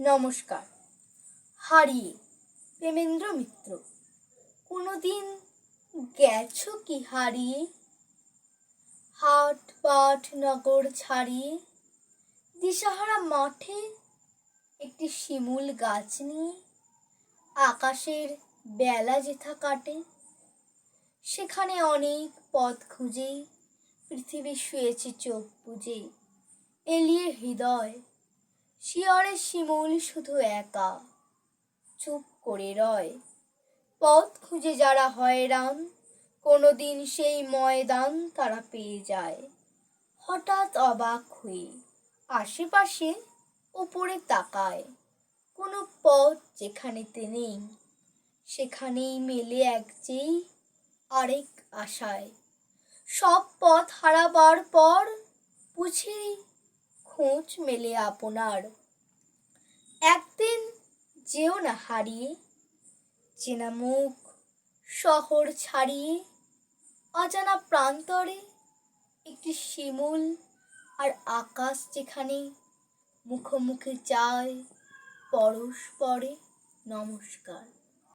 নমস্কার। হারিয়ে, প্রেমেন্দ্র মিত্র, কোনোদিন গেছো কি হারিয়ে? হাট পাট নগর ছাড়িয়ে, দিশাহারা মাঠে একটি শিমুল গাছ নিয়ে, আকাশের বেলা যেথা কাটে, সেখানে অনেক পথ খুঁজে, পৃথিবী শুয়েছে চোখ বুজে, এলিয়ে হৃদয় শিয়রে শিমুল শুধু একা। চুপ করে রয়। পথ খুঁজে যারা হয়রান কোনোদিন সেই ময়দান তারা পেয়ে যায়। হঠাৎ অবাক হয়ে আশেপাশে উপরে তাকায়। কোনো পথ যেখানেতে নেই, সেখানেই মেলে এক যেই আরেক আশায়। সব পথ হারাবার পর বুঝেই খোঁজ মেলে আপনার। একদিন যেও না হারিয়ে, চেনা মুখ শহর ছাড়িয়ে, অজানা প্রান্তরে একটি শিমুল আর আকাশ যেখানে মুখোমুখি চায় পরস্পরে নমস্কার।